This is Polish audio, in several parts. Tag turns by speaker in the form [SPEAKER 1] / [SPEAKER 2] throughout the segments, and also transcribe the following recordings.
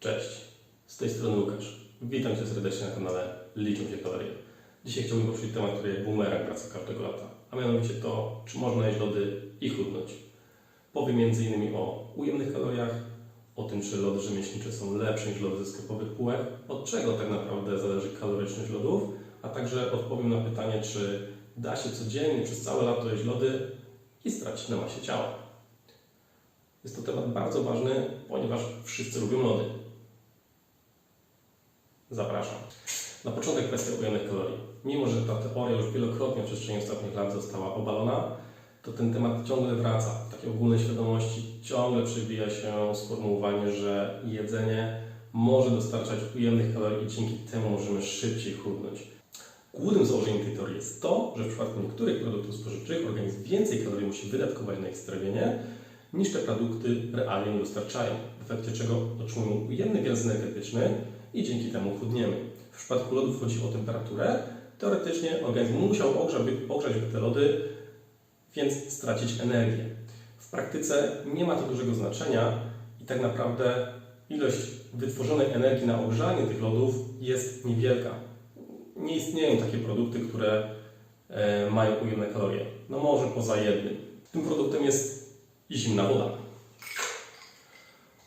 [SPEAKER 1] Cześć, z tej strony Łukasz. Witam Cię serdecznie na kanale Liczą się kalorie. Dzisiaj chciałbym poruszyć temat, który jak bumerang wraca każdego lata, a mianowicie to, czy można jeść lody i chudnąć. Powiem m.in. o ujemnych kaloriach, o tym, czy lody rzemieślnicze są lepsze niż lody ze sklepowych półek, od czego tak naprawdę zależy kaloryczność lodów, a także odpowiem na pytanie, czy da się codziennie przez całe lato jeść lody i stracić na masie ciała. Jest to temat bardzo ważny, ponieważ wszyscy lubią lody. Zapraszam. Na początek kwestia ujemnych kalorii. Mimo, że ta teoria już wielokrotnie w przestrzeni ostatnich lat została obalona, to ten temat ciągle wraca. W takiej ogólnej świadomości ciągle przybija się sformułowanie, że jedzenie może dostarczać ujemnych kalorii i dzięki temu możemy szybciej chudnąć. Głównym założeniem tej teorii jest to, że w przypadku niektórych produktów spożywczych organizm więcej kalorii musi wydatkować na ich strawienie, niż te produkty realnie nie dostarczają, w efekcie czego otrzymujemy ujemny bilanс energetyczny i dzięki temu chudniemy. W przypadku lodów chodzi o temperaturę. Teoretycznie organizm musiał ogrzać, ogrzać te lody, więc stracić energię. W praktyce nie ma to dużego znaczenia i tak naprawdę ilość wytworzonej energii na ogrzanie tych lodów jest niewielka. Nie istnieją takie produkty, które e, mają ujemne kalorie. No może poza jednym. Tym produktem jest zimna woda.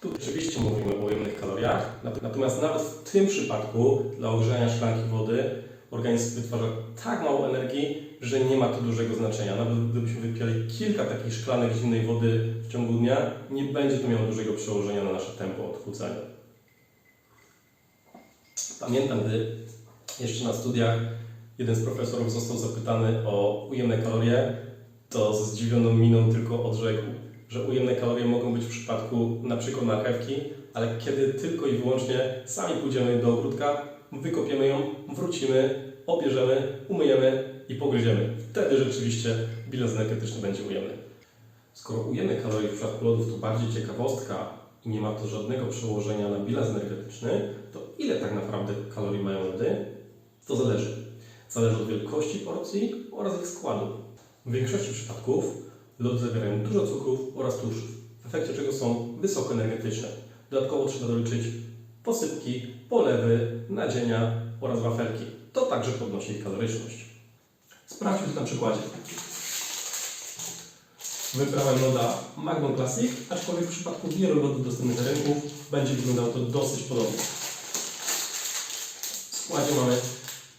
[SPEAKER 1] Tu oczywiście mówimy o ujemnych kaloriach, natomiast nawet w tym przypadku dla ogrzania szklanki wody organizm wytwarza tak mało energii, że nie ma to dużego znaczenia. Nawet gdybyśmy wypili kilka takich szklanek zimnej wody w ciągu dnia, nie będzie to miało dużego przełożenia na nasze tempo odchudzania. Pamiętam, gdy jeszcze na studiach jeden z profesorów został zapytany o ujemne kalorie, to z zdziwioną miną tylko odrzekł, że ujemne kalorie mogą być w przypadku na przykład marchewki, ale kiedy tylko i wyłącznie sami pójdziemy do ogródka, wykopiemy ją, wrócimy, obierzemy, umyjemy i pogryziemy. Wtedy rzeczywiście bilans energetyczny będzie ujemny. Skoro ujemy kalorie w przypadku lodów to bardziej ciekawostka i nie ma to żadnego przełożenia na bilans energetyczny, to ile tak naprawdę kalorii mają lody? To zależy. Zależy od wielkości porcji oraz ich składu. W większości przypadków lody zawierają dużo cukrów oraz tłuszczów, w efekcie czego są wysoko energetyczne. Dodatkowo trzeba doliczyć posypki, polewy, nadzienia oraz wafelki. To także podnosi ich kaloryczność. Sprawdźmy to na przykładzie. Wybrałem loda Magnum Classic, aczkolwiek w przypadku wielu lodów dostępnych na rynku będzie wyglądało to dosyć podobnie. W składzie mamy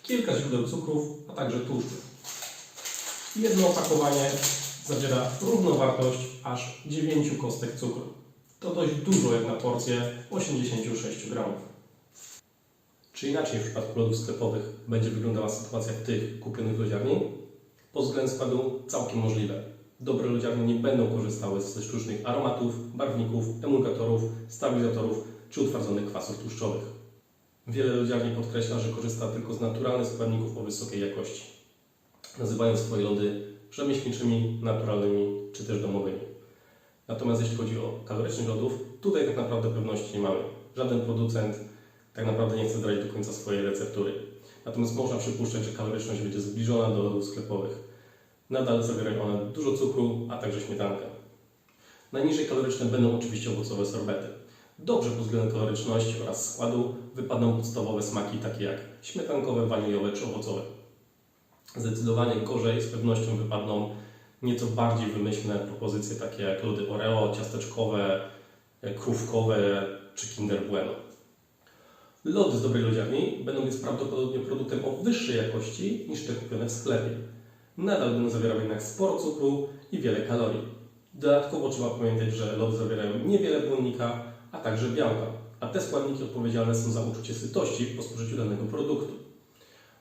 [SPEAKER 1] kilka źródeł cukrów, a także tłuszczu. Jedno opakowanie zawiera równowartość aż 9 kostek cukru. To dość dużo jak na porcję 86 gramów. Czy inaczej w przypadku lodów sklepowych będzie wyglądała sytuacja tych kupionych w lodziarni? Pod względem składu całkiem możliwe. Dobre lodziarnie nie będą korzystały ze sztucznych aromatów, barwników, emulgatorów, stabilizatorów czy utwardzonych kwasów tłuszczowych. Wiele lodziarni podkreśla, że korzysta tylko z naturalnych składników o wysokiej jakości. Nazywają swoje lody rzemieślniczymi, naturalnymi czy też domowymi. Natomiast jeśli chodzi o kaloryczność lodów, tutaj tak naprawdę pewności nie mamy. Żaden producent tak naprawdę nie chce zdradzić do końca swojej receptury. Natomiast można przypuszczać, że kaloryczność będzie zbliżona do lodów sklepowych. Nadal zawierają one dużo cukru, a także śmietankę. Najniżej kaloryczne będą oczywiście owocowe sorbety. Dobrze pod względem kaloryczności oraz składu wypadną podstawowe smaki takie jak śmietankowe, waniliowe czy owocowe. Zdecydowanie gorzej z pewnością wypadną nieco bardziej wymyślne propozycje takie jak lody Oreo, ciasteczkowe, krówkowe czy Kinder Bueno. Lody z dobrej lodziarni będą więc prawdopodobnie produktem o wyższej jakości niż te kupione w sklepie. Nadal będą zawierały jednak sporo cukru i wiele kalorii. Dodatkowo trzeba pamiętać, że lody zawierają niewiele błonnika, a także białka, a te składniki odpowiedzialne są za uczucie sytości po spożyciu danego produktu.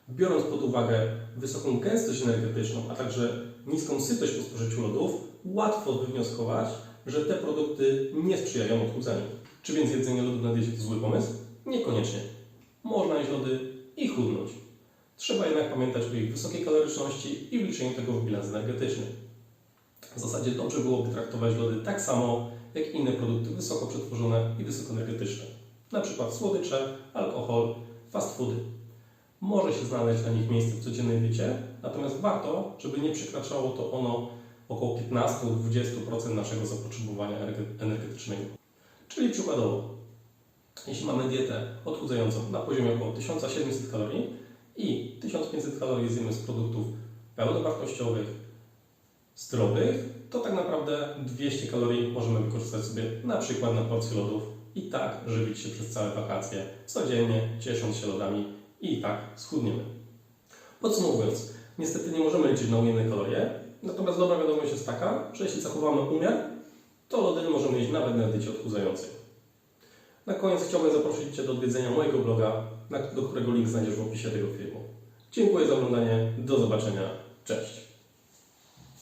[SPEAKER 1] Biorąc pod uwagę wysoką gęstość energetyczną, a także niską sytość po spożyciu lodów, łatwo wywnioskować, że te produkty nie sprzyjają odchudzaniu. Czy więc jedzenie lodów na diecie to zły pomysł? Niekoniecznie. Można jeść lody i chudnąć. Trzeba jednak pamiętać o ich wysokiej kaloryczności i wliczeniu tego w bilans energetyczny. W zasadzie dobrze byłoby traktować lody tak samo jak inne produkty wysoko przetworzone i wysokoenergetyczne, przykład słodycze, alkohol, fast foody. Może się znaleźć dla nich miejsce w codziennej diecie, natomiast warto, żeby nie przekraczało to ono około 15-20% naszego zapotrzebowania energe- energetycznego. Czyli przykładowo, Jeśli mamy dietę odchudzającą na poziomie około 1700 kalorii i 1500 kalorii zjemy z produktów pełnowartościowych, zdrowych, to tak naprawdę 200 kalorii możemy wykorzystać sobie na przykład na porcję lodów i tak żywić się przez całe wakacje, codziennie ciesząc się lodami i tak schudniemy. Podsumowując, niestety nie możemy liczyć na ujemne kalorie, natomiast dobra wiadomość jest taka, że jeśli zachowamy umiar, to lody możemy jeść nawet na diecie odchudzającej. Na koniec chciałbym zaprosić Cię do odwiedzenia mojego bloga, do którego link znajdziesz w opisie tego filmu. Dziękuję za oglądanie, do zobaczenia, cześć!